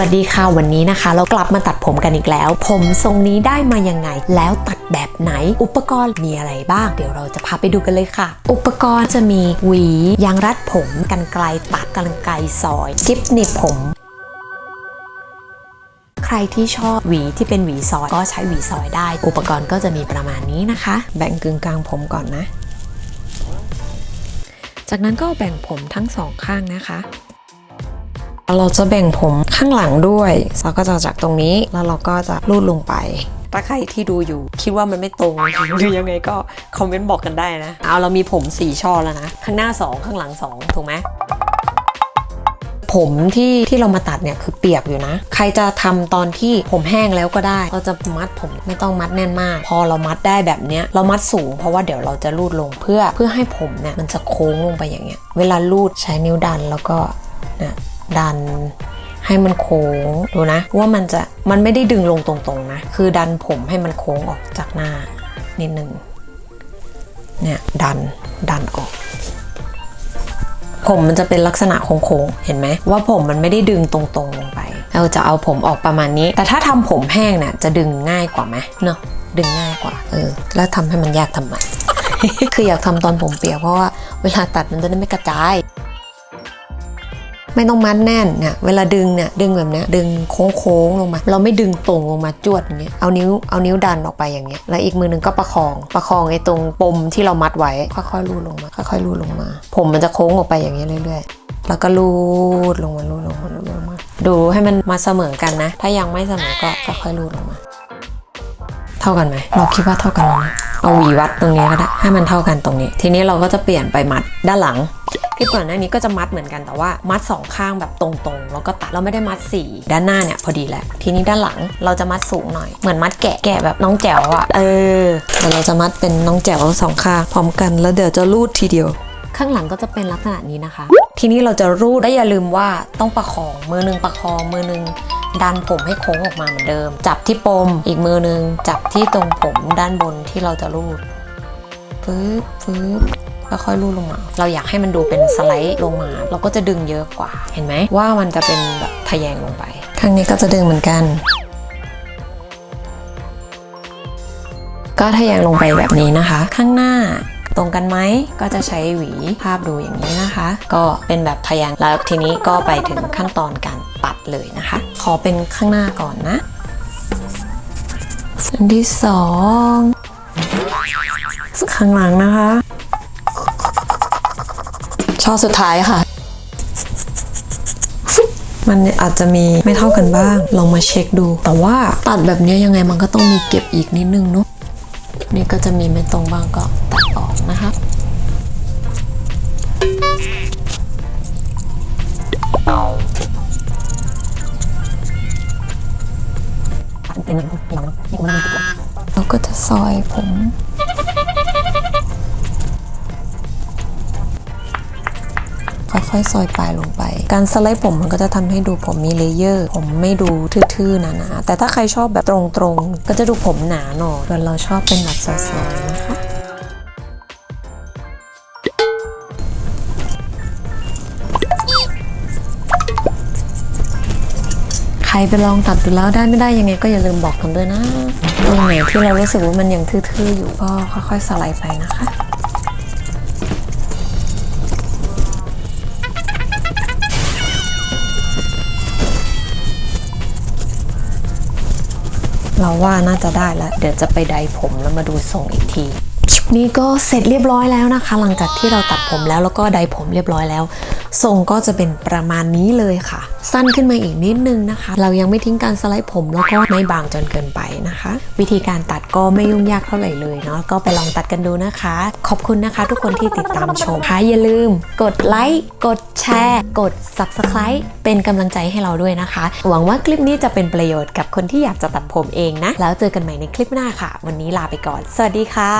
วัสดีค่ะวันนี้นะคะ เรากลับมาตัดผมกันอีกแล้ว ผมทรงนี้ได้มายังไง แล้วตัดแบบไหน อุปกรณ์มีอะไรบ้าง เดี๋ยวเราจะพาไปดูกันเลยค่ะ อุปกรณ์จะมีหวียางรัดผมกันไกลตัดกันไกลซอยกิ๊บหนีบผมใครที่ชอบหวีที่เป็นหวีซอยก็ใช้หวีซอยได้ อุปกรณ์ก็จะมีประมาณนี้นะคะ แบ่งกึ่งกลางผมก่อนนะ จากนั้นก็แบ่งผมทั้งสองข้างนะคะ เราจะแบ่งผมข้างหลังด้วยเราก็จะจากตรงนี้แล้วเราก็จะลูดลงไปถ้าใครที่ดูอยู่คิดว่ามันไม่ตรงหรือยังไงก็คอมเมนต์บอกกันได้นะ เอาเรามีผมสี่ช่อแล้วนะ ข้างหน้า 2 ข้างหลัง 2 ถูกไหมผมที่ที่เรามาตัดเนี่ยคือเปียกอยู่นะ ใครจะทำตอนที่ผมแห้งแล้วก็ได้ เราจะมัดผมไม่ต้องมัดแน่นมาก พอเรามัดได้แบบเนี้ยเรามัดสูง เพราะว่าเดี๋ยวเราจะลูดลงเพื่อเพื่อให้ผมเนี่ยมันจะโค้งลงไปอย่างเงี้ย เวลาลูดใช้นิ้วดันแล้วก็เนี่ย ดันให้มันโค้งดูนะ ว่ามันจะมันไม่ได้ดึงลงตรงๆนะ คือดันผมให้มันโค้งออกจากหน้านิดหนึ่งเนี่ยดันดันออก ผมมันจะเป็นลักษณะโค้งๆเห็นไหมว่าผมมันไม่ได้ดึงตรงๆลงไปเราจะเอาผมออกประมาณนี้ แต่ถ้าทำผมแห้งเนี่ยจะดึงง่ายกว่าไหมเนาะดึงง่ายกว่าเออแล้วทำให้มันยากทำไมคืออยากทำตอนผมเปียกเพราะว่าเวลาตัดมันจะได้ไม่กระจาย ไม่ต้องมัดแน่นเนี่ยเวลาดึงเนี่ยดึงแบบเนี้ยดึงโค้งๆลงมา เราไม่ดึงตรงลงมาจวดอย่างเงี้ยเอานิ้วเอานิ้วดันออกไปอย่างเงี้ยแล้วอีกมือหนึ่งก็ประคองประคองไอ้ตรงปมที่เรามัดไว้ค่อยๆลูดลงมาค่อยๆลูดลงมา ผมมันจะโค้งออกไปอย่างเงี้ยเรื่อยๆ แล้วก็ลูดลงมาลูดลงมาลูดลงมาดูให้มันมาเสมอกันนะ ถ้ายังไม่เสมอก็ค่อยๆลูดลงมาเท่ากันไหมเราคิดว่าเท่ากันไหมเอาหวีวัดตรงนี้ก็ได้ให้มันเท่ากันตรงนี้ ทีนี้เราก็จะเปลี่ยนไปมัดด้านหลัง คลิปก่อนหน้านี้ก็จะมัดเหมือนกันแต่ว่ามัดสองข้างแบบตรงๆ แล้วก็ตัดเราไม่ได้มัดสี่ด้านหน้าเนี่ยพอดีแหละ ทีนี้ด้านหลังเราจะมัดสูงหน่อย เหมือนมัดแกะแกะแบบน้องแจ๋วอะเออเดี๋ยวเราจะมัดเป็นน้องแจ๋วสองข้างพร้อมกันแล้วเดี๋ยวจะรูดทีเดียว ข้างหลังก็จะเป็นลักษณะนี้นะคะ ทีนี้เราจะรูดได้อย่าลืมว่าต้องประคองมือหนึงประคองมือหนึงดันผมให้โค้งออกมาเหมือนเดิม จับที่ปมอีกมือหนึง จับที่ตรงผมด้านบนที่เราจะรูดปึ๊บปึ๊บแล้ ค่อยรูดลงมา เราอยากให้มันดูเป็นสไลด์ลงมา เราก็จะดึงเยอะกว่า เห็นไหมว่ามันจะเป็นแบบทะแยงลงไป ข้างนี้ก็จะดึงเหมือนกัน ก็ทะแยงลงไปแบบนี้นะคะ ข้างหน้าตรงกันไหมก็จะใช้หวีภาพดูอย่างนี้นะคะ ก็เป็นแบบทะแยงแล้วทีนี้ก็ไปถึงขั้นตอนการตัดเลยนะคะ ขอเป็นข้างหน้าก่อนนะอันที่สองข้างหลังนะคะ ช่อสุดท้ายค่ะ มันอาจจะมีไม่เท่ากันบ้าง ลองมาเช็คดู แต่ว่าตัดแบบนี้ยังไงมันก็ต้องมีเก็บอีกนิดนึงเนาะ นี่ก็จะมีไม่ตรงบ้างก็ตัดออกนะคะเราก็จะซอยผม ค่อยๆ ซอยปลายลงไป การสไลด์ผมมันก็จะทำให้ดูผมมีเลเยอร์ ผมไม่ดูทื่อๆหนาๆแต่ถ้าใครชอบแบบตรงๆ ก็จะดูผมหนาหน่อยส่เราชอบเป็นแบบซอยๆนะคะใครไปลองตัดดูแล้วได้ไม่ได้ยังไงก็อย่าลืมบอกกันด้วยนะตรงไหนที่เรารู้สึกว่ามันยังทื่อๆอยู่ก็ค่อยๆสไลด์ไปนะคะ ว่าน่าจะได้แล้ว เดี๋ยวจะไปไดผมแล้วมาดูทรงอีกทีนี่ก็เสร็จเรียบร้อยแล้วนะคะ หลังจากที่เราตัดผมแล้วแล้วก็ไดผมเรียบร้อยแล้ว ทรงก็จะเป็นประมาณนี้เลยค่ะ สั้นขึ้นมาอีกนิดนึงนะคะ เรายังไม่ทิ้งการสไลด์ผมแล้วก็ไม่บางจนเกินไปนะคะ วิธีการตัดก็ไม่ยุ่งยากเท่าไหร่เลยเนาะก็ไปลองตัดกันดูนะคะ ขอบคุณนะคะ ทุกคนที่ติดตามชมค่ะอย่าลืม กดไลค์กดแชร์กด subscribe เป็นกำลังใจให้เราด้วยนะคะ หวังว่าคลิปนี้จะเป็นประโยชน์กับคนที่อยากจะตัดผมเองนะ แล้วเจอกันใหม่ในคลิปหน้าค่ะ วันนี้ลาไปก่อน สวัสดีค่ะ